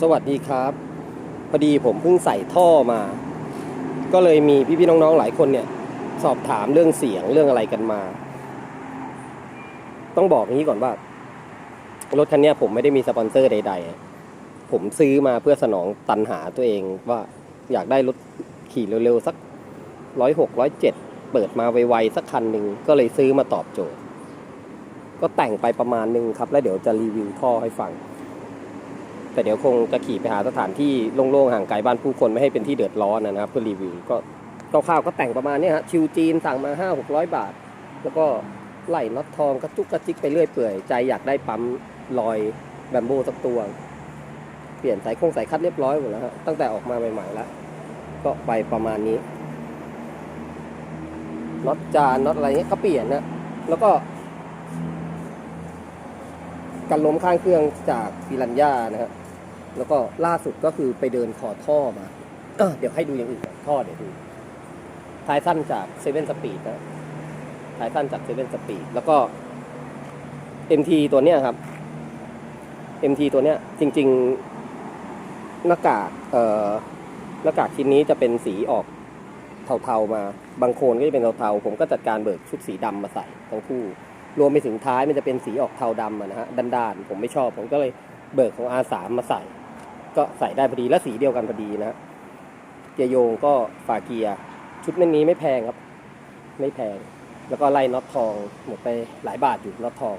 สวัสดีครับพอดีผมเพิ่งใส่ท่อมา ก็เลยมีพี่ๆน้องๆหลายคนเนี่ย สอบถามเรื่องเสียงเรื่องอะไรกันมา ต้องบอกอย่างนี้ก่อนว่า รถคันเนี้ยผมไม่ได้มีสปอนเซอร์ใด ๆ ผมซื้อมาเพื่อสนองตันหาตัวเองว่าอยากได้รถขี่เร็วๆ สักร้อยหกร้อยเจ็ดเปิดมาไวๆสักคันหนึ่งก็เลยซื้อมาตอบโจทย์ ก็แต่งไปประมาณนึงครับ แล้วเดี๋ยวจะรีวิวท่อให้ฟัง แต่เดี๋ยวคงจะขี่ไปหาสถานที่โล่งๆห่างไกลบ้านผู้คนไม่ให้เป็นที่เดือดร้อนนะครับเพื่อรีวิวก็คร่าวๆก็แต่งประมาณนี้ฮะชิวจีนสั่งมาห้าหกร้อยบาท แล้วก็ไล่น็อตทองกระจุกกระจิกไปเรื่อยเปื่อยใจอยากได้ปั๊มลอยแบมโบสักตัว เปลี่ยนสายคงสายคัดเรียบร้อยหมดแล้วฮะตั้งแต่ออกมาใหม่ๆแล้ว ก็ไปประมาณนี้น็อตจานน็อตอะไรเงี้ยก็เปลี่ยนนะแล้วก็ กันล้มข้างเครื่องจากฟิลันย่านะฮะแล้วก็ล่าสุดก็คือไปเดินขอท่อมาเออเดี๋ยวให้ดูอย่างอื่นก่อนท่อเดี๋ยวดูท้ายสั้นจากเซเว่นสปีดนะท้ายสั้นจากเซเว่นสปีดแล้วก็ MT ตัวเนี้ยครับ MT ตัวเนี้ย จริง ๆ หน้ากากเอ่อหน้ากากชิ้นนี้จะเป็นสีออกเทาๆมา บางโคนก็จะเป็นเทาๆผมก็จัดการเบิกชุดสีดำมาใส่ทั้งคู่ รวมไปถึงท้ายมันจะเป็นสีออกเทาดำนะฮะด้านๆผมไม่ชอบ ผมก็เลยเบิกของ R3 มาใส่ ก็ใส่ได้พอดีและสีเดียวกันพอดีนะฮะเกียร์โยงก็ฝาเกียร์ชุดเม่นนี้ไม่แพงครับ ไม่แพง แล้วก็ไล่น็อตทองหมดไปหลายบาทอยู่น็อตทอง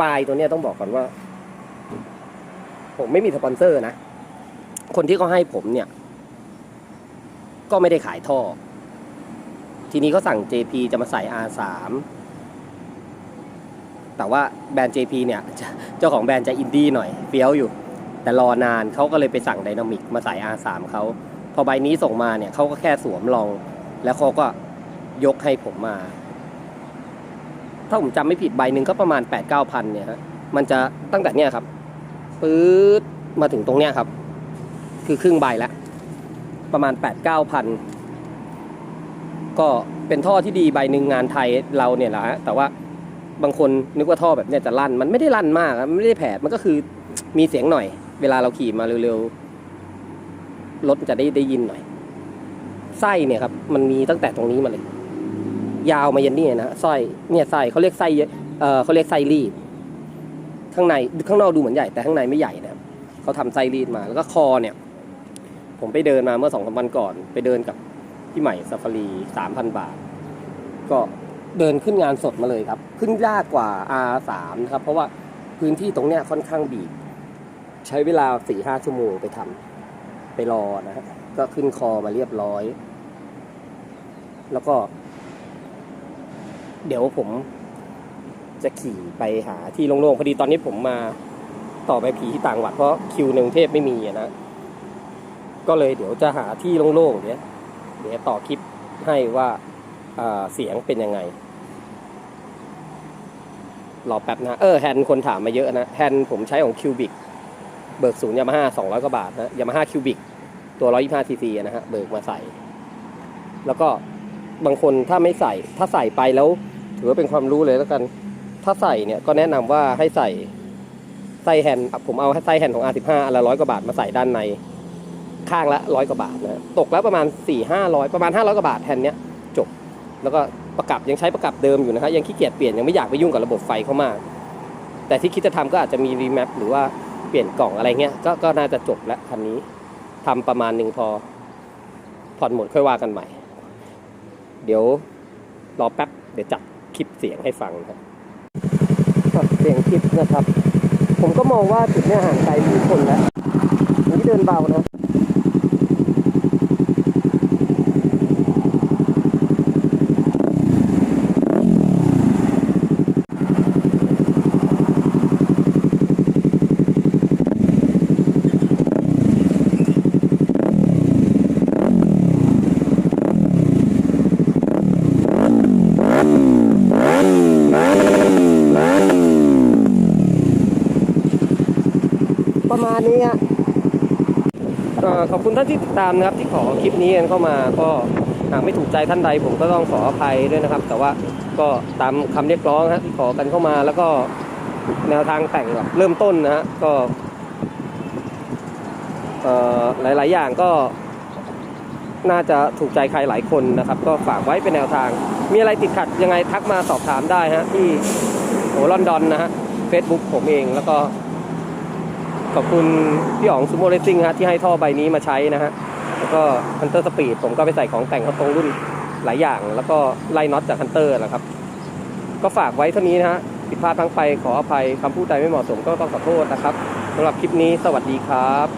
ปลายตัวเนี้ยต้องบอกก่อนว่า ผมไม่มีสปอนเซอร์นะ คนที่เขาให้ผมเนี่ย ก็ไม่ได้ขายท่อ ทีนี้เขาสั่ง JP จะมาใส่ R3 แต่ว่าแบรนด์ JP เนี่ยเจ้าของแบรนด์จะอินดี้หน่อยเฟี้ยวอยู่ แต่รอนานเขาก็เลยไปสั่งไดนามิกมาใส่ R3 เขาพอใบนี้ส่งมาเนี่ยเขาก็แค่สวมลอง แล้วเขาก็ยกให้ผมมา ถ้าผมจำไม่ผิดใบหนึ่งก็ประมาณ 8 9 0 0พันเนี่ยฮะมันจะตั้งแต่เนี่ยครับปื๊ดมาถึงตรงเนี้ยครับ คือครึ่งใบแล้ว ประมาณ 8 9 0 0พันก็เป็นท่อที่ดีใบหนึ่งงานไทยเราเนี่ยแหละฮะแต่ว่า บางคนนึกว่าท่อแบบเนี้ยจะลั่น มันไม่ได้ลั่นมากมันไม่ได้แผดมันก็คือมีเสียงหน่อย เวลาเราขี่มาเร็วๆรถจะได้ได้ยินหน่อย ไส้เนี่ยครับ มันมีตั้งแต่ตรงนี้มาเลย ยาวมายันนี่นะไส้เนี่ยไส้เขาเรียกไส้เออเขาเรียกไส้รีดข้างในข้างนอกดูเหมือนใหญ่แต่ข้างในไม่ใหญ่นะครับเขาทำไส้รีดมา แล้วก็คอเนี่ย ผมไปเดินมาเมื่อสองสามวันก่อน ไปเดินกับพี่ใหม่ซาฟารีสามพันบาท ก็ เดินขึ้นงานสดมาเลยครับ ขึ้นยากกว่า R3 นะครับ เพราะว่าพื้นที่ตรงเนี้ยค่อนข้างบีบ ใช้เวลาสี่ห้าชั่วโมงไปทำไปรอนะฮะก็ขึ้นคอมาเรียบร้อย แล้วก็ เดี๋ยวผมจะขี่ไปหาที่โล่งๆพอดีตอนนี้ผมมาต่อไปผีที่ต่างจังหวัดเพราะคิวในกรุงเทพไม่มีนะ ก็เลยเดี๋ยวจะหาที่โล่งๆเดี๋ยเดี๋ยวต่อคลิปให้ว่าเสียงเป็นยังไง รอแป๊บนะ เออแฮนคนถามมาเยอะนะ แฮนผมใช้ของคิวบิกเบิกศูนย์ยามาฮ่าสองร้อยกว่าบาทนะยามาฮ่าคิวบิกตัวร้อยยี่ห้าซีซีนะฮะเบิกมาใส่ แล้วก็บางคนถ้าไม่ใส่ ถ้าใส่ไปแล้วถือว่าเป็นความรู้เลยแล้วกัน ถ้าใส่เนี่ยก็แนะนำว่าให้ใส่ไส้แฮนผมเอาไส้แฮนของ R15 อันละร้อยกว่าบาทมาใส่ด้านในข้างละร้อยกว่าบาทนะตกแล้วประมาณสี่ห้าร้อยประมาณห้าร้อยกว่าบาทแทนเนี้ยจบ แล้วก็ ประกับยังใช้ประกับเดิมอยู่นะฮะยังขี้เกียจเปลี่ยนยังไม่อยากไปยุ่งกับระบบไฟเข้ามาก แต่ที่คิดจะทำก็อาจจะมีรีแมปหรือว่าเปลี่ยนกล่องอะไรเงี้ยก็ก็น่าจะจบแล้วคันนี้ทำประมาณหนึ่งพอผ่อนหมดค่อยว่ากันใหม่ เดี๋ยวรอแป๊บเดี๋ยวจัดคลิปเสียงให้ฟังครับเสียงคลิปนะครับ ผมก็มองว่าจุดเนี้ยห่างไกลผู้คนแล้วนี้เดินเบานะมาณนี้ฮะเอ่อ ขอบคุณท่านที่ติดตามนะครับ ที่ขอคลิปนี้กันเข้ามาก็หากไม่ถูกใจท่านใดผมก็ต้องขออภัยด้วยนะครับ แต่ว่าก็ตามคำเรียกร้องฮะที่ขอกันเข้ามาแล้วก็แนวทางแต่งแบบเริ่มต้นนะฮะก็หลาย ๆ อย่างก็น่าจะถูกใจใครหลายคนนะครับ ก็ฝากไว้เป็นแนวทาง มีอะไรติดขัดยังไงทักมาสอบถามได้ฮะที่โอลอนดอนนะฮะเฟซบุ๊กผมเองแล้วก็ ขอบคุณพี่อ๋องซูโม่เรซิ่งฮะที่ให้ท่อใบนี้มาใช้นะฮะ แล้วก็ฮันเตอร์สปีดผมก็ไปใส่ของแต่งเขาตรงรุ่นหลายอย่าง แล้วก็ไล่น็อตจากฮันเตอร์นะครับ ก็ฝากไว้เท่านี้นะฮะผิดพลาดทั้งไปขออภัยคำพูดใดไม่เหมาะสมก็ต้องขอโทษนะครับสำหรับคลิปนี้สวัสดีครับ